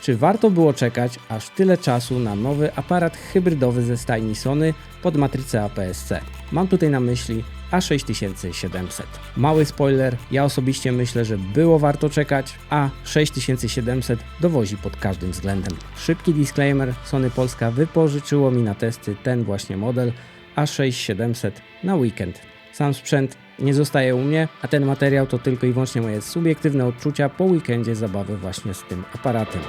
czy warto było czekać aż tyle czasu na nowy aparat hybrydowy ze stajni Sony pod matrycę APS-C. Mam tutaj na myśli A6700. Mały spoiler, ja osobiście myślę, że było warto czekać, a 6700 dowozi pod każdym względem. Szybki disclaimer, Sony Polska wypożyczyło mi na testy ten właśnie model A6700 na weekend. Sam sprzęt nie zostaje u mnie, a ten materiał to tylko i wyłącznie moje subiektywne odczucia po weekendzie zabawy właśnie z tym aparatem.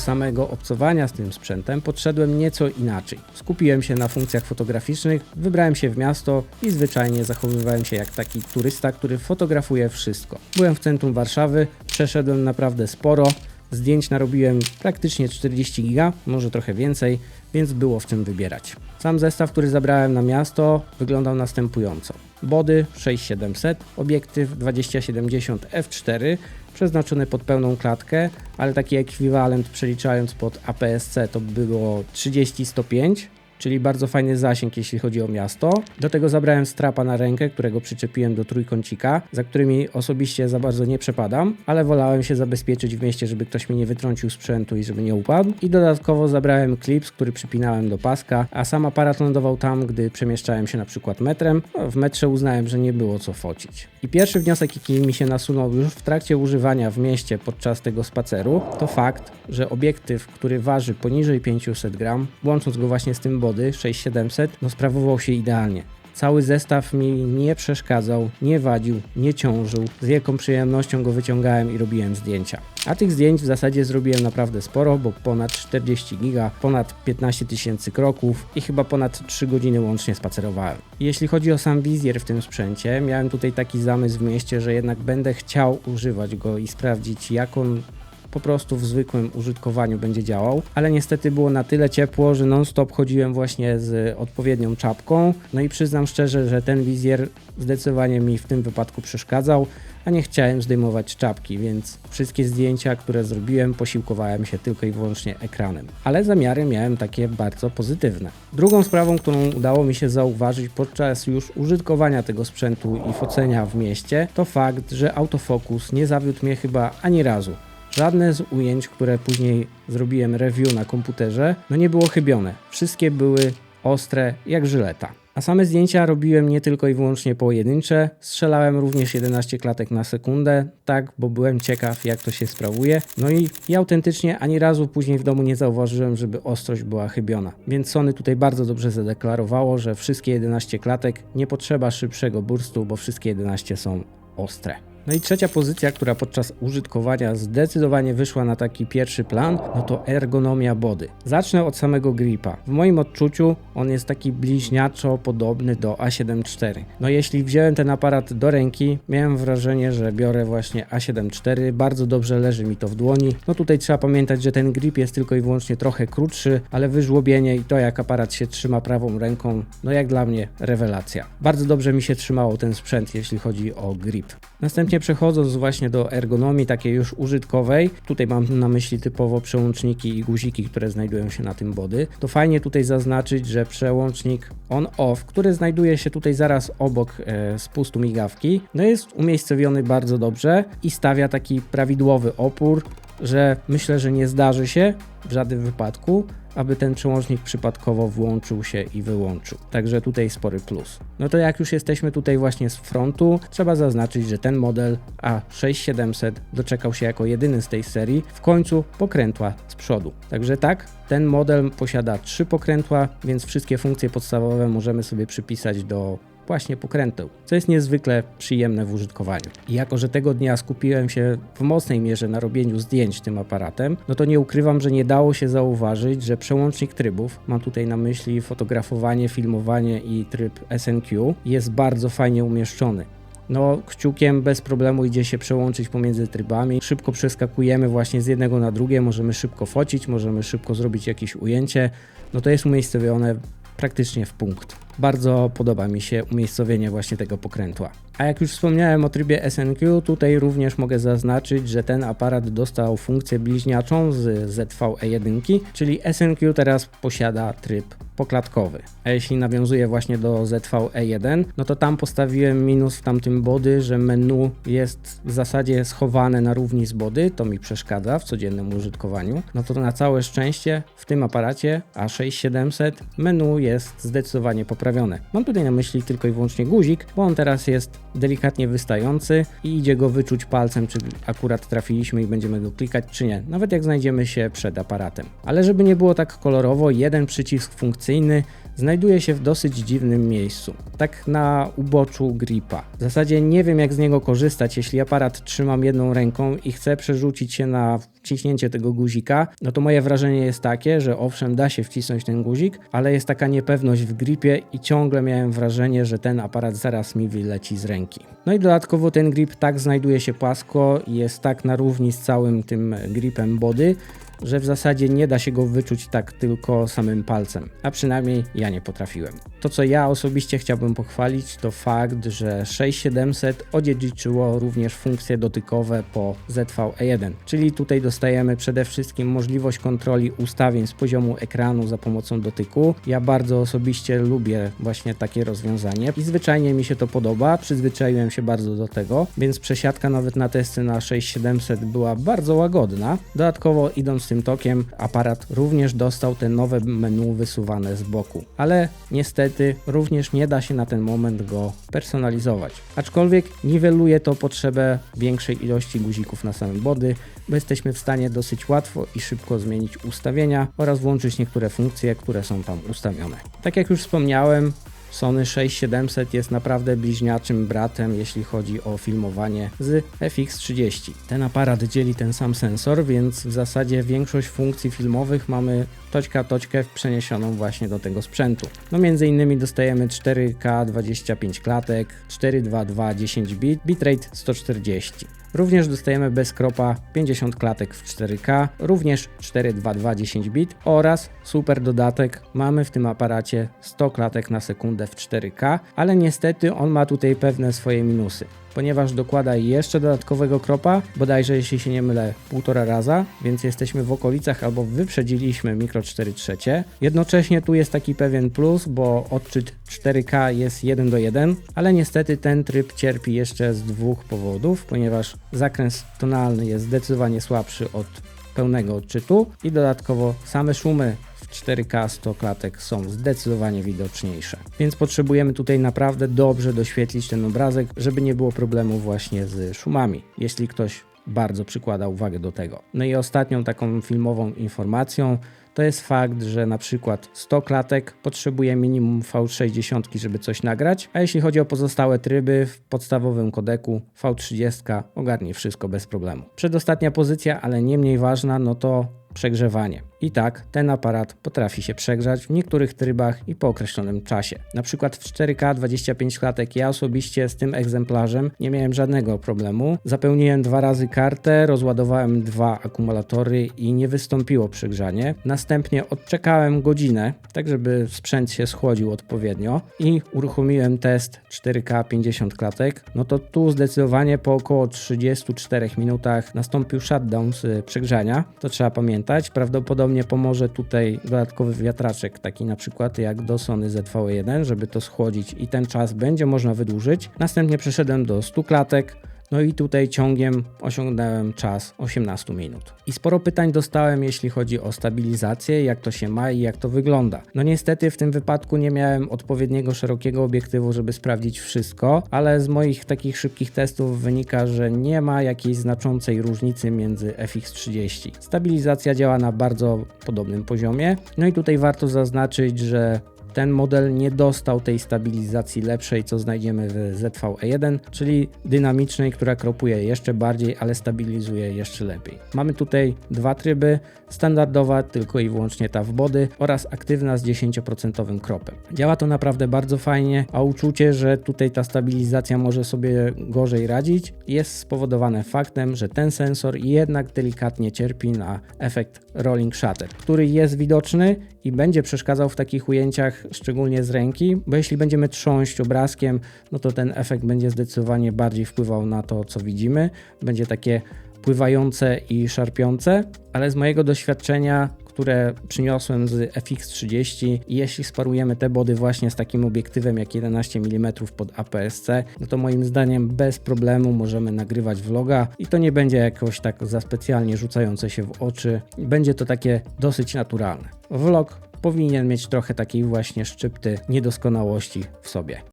Samego obcowania z tym sprzętem podszedłem nieco inaczej. Skupiłem się na funkcjach fotograficznych, wybrałem się w miasto i zwyczajnie zachowywałem się jak taki turysta, który fotografuje wszystko. Byłem w centrum Warszawy, przeszedłem naprawdę sporo, zdjęć narobiłem praktycznie 40 giga, może trochę więcej, więc było w czym wybierać. Sam zestaw, który zabrałem na miasto, wyglądał następująco. Body 6700, obiektyw 2070 f4, przeznaczony pod pełną klatkę, ale taki ekwiwalent przeliczając pod APS-C to było 30-105, czyli bardzo fajny zasięg, jeśli chodzi o miasto. Do tego zabrałem strapa na rękę, którego przyczepiłem do trójkącika, za którymi osobiście za bardzo nie przepadam, ale wolałem się zabezpieczyć w mieście, żeby ktoś mi nie wytrącił sprzętu i żeby nie upadł. I dodatkowo zabrałem klips, który przypinałem do paska, a sam aparat lądował tam, gdy przemieszczałem się na przykład metrem. No, w metrze uznałem, że nie było co focić. I pierwszy wniosek, jaki mi się nasunął już w trakcie używania w mieście podczas tego spaceru, to fakt, że obiektyw, który waży poniżej 500 gram, łącząc go właśnie z tym body 6700, no sprawował się idealnie. Cały zestaw mi nie przeszkadzał, nie wadził, nie ciążył. Z wielką przyjemnością go wyciągałem i robiłem zdjęcia. A tych zdjęć w zasadzie zrobiłem naprawdę sporo, bo ponad 40 giga, ponad 15 tysięcy kroków i chyba ponad 3 godziny łącznie spacerowałem. Jeśli chodzi o sam wizjer w tym sprzęcie, miałem tutaj taki zamysł w mieście, że jednak będę chciał używać go i sprawdzić jak on po prostu w zwykłym użytkowaniu będzie działał, ale niestety było na tyle ciepło, że non-stop chodziłem właśnie z odpowiednią czapką. No i przyznam szczerze, że ten wizjer zdecydowanie mi w tym wypadku przeszkadzał, a nie chciałem zdejmować czapki, więc wszystkie zdjęcia, które zrobiłem, posiłkowałem się tylko i wyłącznie ekranem. Ale zamiary miałem takie bardzo pozytywne. Drugą sprawą, którą udało mi się zauważyć podczas już użytkowania tego sprzętu i focenia w mieście, to fakt, że autofokus nie zawiódł mnie chyba ani razu. Żadne z ujęć, które później zrobiłem review na komputerze, no nie było chybione. Wszystkie były ostre jak żyleta. A same zdjęcia robiłem nie tylko i wyłącznie pojedyncze, strzelałem również 11 klatek na sekundę, tak, bo byłem ciekaw jak to się sprawuje. No i, i autentycznie ani razu później w domu nie zauważyłem, żeby ostrość była chybiona. Więc Sony tutaj bardzo dobrze zadeklarowało, że wszystkie 11 klatek nie potrzeba szybszego burstu, bo wszystkie 11 są ostre. No i trzecia pozycja, która podczas użytkowania zdecydowanie wyszła na taki pierwszy plan, no to ergonomia body. Zacznę od samego gripa. W moim odczuciu on jest taki bliźniaczo podobny do A7 IV. No jeśli wziąłem ten aparat do ręki, miałem wrażenie, że biorę właśnie A7 IV, bardzo dobrze leży mi to w dłoni. No tutaj trzeba pamiętać, że ten grip jest tylko i wyłącznie trochę krótszy, ale wyżłobienie i to jak aparat się trzyma prawą ręką, no jak dla mnie rewelacja. Bardzo dobrze mi się trzymało ten sprzęt, jeśli chodzi o grip. Następnie przechodząc właśnie do ergonomii takiej już użytkowej, tutaj mam na myśli typowo przełączniki i guziki, które znajdują się na tym body, to fajnie tutaj zaznaczyć, że przełącznik on-off, który znajduje się tutaj zaraz obok e, spustu migawki, no jest umiejscowiony bardzo dobrze i stawia taki prawidłowy opór, że myślę, że nie zdarzy się w żadnym wypadku, aby ten przełącznik przypadkowo włączył się i wyłączył. Także tutaj spory plus. No to jak już jesteśmy tutaj właśnie z frontu, trzeba zaznaczyć, że ten model A6700 doczekał się jako jedyny z tej serii w końcu pokrętła z przodu. Także tak, ten model posiada trzy pokrętła, więc wszystkie funkcje podstawowe możemy sobie przypisać do właśnie pokręteł, co jest niezwykle przyjemne w użytkowaniu. I jako, że tego dnia skupiłem się w mocnej mierze na robieniu zdjęć tym aparatem, no to nie ukrywam, że nie dało się zauważyć, że przełącznik trybów, mam tutaj na myśli fotografowanie, filmowanie i tryb SNQ, jest bardzo fajnie umieszczony. no kciukiem bez problemu idzie się przełączyć pomiędzy trybami. Szybko przeskakujemy właśnie z jednego na drugie, możemy szybko focić, możemy szybko zrobić jakieś ujęcie. No to jest umiejscowione praktycznie w punkt. Bardzo podoba mi się umiejscowienie właśnie tego pokrętła. A jak już wspomniałem o trybie SNQ, tutaj również mogę zaznaczyć, że ten aparat dostał funkcję bliźniaczą z ZVE1, czyli SNQ teraz posiada tryb poklatkowy. A jeśli nawiązuje właśnie do ZVE1, no to tam postawiłem minus w tamtym body, że menu jest w zasadzie schowane na równi z body, to mi przeszkadza w codziennym użytkowaniu. No to na całe szczęście w tym aparacie A6700 menu jest zdecydowanie poprawione. Mam tutaj na myśli tylko i wyłącznie guzik, bo on teraz jest delikatnie wystający i idzie go wyczuć palcem, czy akurat trafiliśmy i będziemy go klikać, czy nie. Nawet jak znajdziemy się przed aparatem. Ale żeby nie było tak kolorowo, jeden przycisk funkcyjny znajduje się w dosyć dziwnym miejscu, tak na uboczu gripa. W zasadzie nie wiem jak z niego korzystać, jeśli aparat trzymam jedną ręką i chcę przerzucić się na wciśnięcie tego guzika, no to moje wrażenie jest takie, że owszem da się wcisnąć ten guzik, ale jest taka niepewność w gripie i ciągle miałem wrażenie, że ten aparat zaraz mi wyleci z ręki. No i dodatkowo ten grip tak znajduje się płasko jest tak na równi z całym tym gripem body, że w zasadzie nie da się go wyczuć tak tylko samym palcem, a przynajmniej ja nie potrafiłem. To co ja osobiście chciałbym pochwalić to fakt, że 6700 odziedziczyło również funkcje dotykowe po ZVE1, czyli tutaj dostajemy przede wszystkim możliwość kontroli ustawień z poziomu ekranu za pomocą dotyku. Ja bardzo osobiście lubię właśnie takie rozwiązanie i zwyczajnie mi się to podoba, przyzwyczaiłem się bardzo do tego, więc przesiadka nawet na testy na 6700 była bardzo łagodna. Dodatkowo idąc tym tokiem aparat również dostał te nowe menu wysuwane z boku, ale niestety również nie da się na ten moment go personalizować. Aczkolwiek niweluje to potrzebę większej ilości guzików na samym body, bo jesteśmy w stanie dosyć łatwo i szybko zmienić ustawienia oraz włączyć niektóre funkcje, które są tam ustawione. Tak jak już wspomniałem, Sony 6700 jest naprawdę bliźniaczym bratem, jeśli chodzi o filmowanie z FX30. Ten aparat dzieli ten sam sensor, więc w zasadzie większość funkcji filmowych mamy toczka toczkę przeniesioną właśnie do tego sprzętu. No między innymi dostajemy 4K 25 klatek, 422 10 bit, bitrate 140. Również dostajemy bez kropa 50 klatek w 4K, również 422 10 bit oraz super dodatek, mamy w tym aparacie 100 klatek na sekundę w 4K, ale niestety on ma tutaj pewne swoje minusy ponieważ dokłada jeszcze dodatkowego kropa, bodajże jeśli się nie mylę, półtora raza, więc jesteśmy w okolicach albo wyprzedziliśmy mikro 4 trzecie. Jednocześnie tu jest taki pewien plus, bo odczyt 4K jest 1 do 1, ale niestety ten tryb cierpi jeszcze z dwóch powodów, ponieważ zakres tonalny jest zdecydowanie słabszy od pełnego odczytu i dodatkowo same szumy 4K 100 klatek są zdecydowanie widoczniejsze. Więc potrzebujemy tutaj naprawdę dobrze doświetlić ten obrazek, żeby nie było problemu właśnie z szumami. Jeśli ktoś bardzo przykłada uwagę do tego. No i ostatnią taką filmową informacją to jest fakt, że na przykład 100 klatek potrzebuje minimum V60, żeby coś nagrać, a jeśli chodzi o pozostałe tryby w podstawowym kodeku V30 ogarnie wszystko bez problemu. Przedostatnia pozycja, ale nie mniej ważna, no to przegrzewanie. I tak ten aparat potrafi się przegrzać w niektórych trybach i po określonym czasie. Na przykład w 4K 25 klatek ja osobiście z tym egzemplarzem nie miałem żadnego problemu. Zapełniłem dwa razy kartę, rozładowałem dwa akumulatory i nie wystąpiło przegrzanie. Następnie odczekałem godzinę, tak żeby sprzęt się schłodził odpowiednio i uruchomiłem test 4K 50 klatek. No to tu zdecydowanie po około 34 minutach nastąpił shutdown z przegrzania. To trzeba pamiętać. Prawdopodobnie mnie pomoże tutaj dodatkowy wiatraczek, taki na przykład jak do Sony ZV1, żeby to schłodzić i ten czas będzie można wydłużyć. Następnie przeszedłem do 100 klatek, no i tutaj ciągiem osiągnąłem czas 18 minut. I sporo pytań dostałem, jeśli chodzi o stabilizację, jak to się ma i jak to wygląda. No niestety w tym wypadku nie miałem odpowiedniego szerokiego obiektywu, żeby sprawdzić wszystko, ale z moich takich szybkich testów wynika, że nie ma jakiejś znaczącej różnicy między FX30. Stabilizacja działa na bardzo podobnym poziomie. No i tutaj warto zaznaczyć, że ten model nie dostał tej stabilizacji lepszej, co znajdziemy w ZVE1, czyli dynamicznej, która kropuje jeszcze bardziej, ale stabilizuje jeszcze lepiej. Mamy tutaj dwa tryby, standardowa tylko i wyłącznie ta w body oraz aktywna z 10% kropem. Działa to naprawdę bardzo fajnie, a uczucie, że tutaj ta stabilizacja może sobie gorzej radzić jest spowodowane faktem, że ten sensor jednak delikatnie cierpi na efekt rolling shutter, który jest widoczny i będzie przeszkadzał w takich ujęciach, szczególnie z ręki, bo jeśli będziemy trząść obrazkiem, no to ten efekt będzie zdecydowanie bardziej wpływał na to, co widzimy. Będzie takie pływające i szarpiące, ale z mojego doświadczenia, które przyniosłem z FX30, jeśli sparujemy te body właśnie z takim obiektywem jak 11 mm pod APS-C, no to moim zdaniem bez problemu możemy nagrywać vloga i to nie będzie jakoś tak za specjalnie rzucające się w oczy. Będzie to takie dosyć naturalne. Vlog powinien mieć trochę takiej właśnie szczypty niedoskonałości w sobie.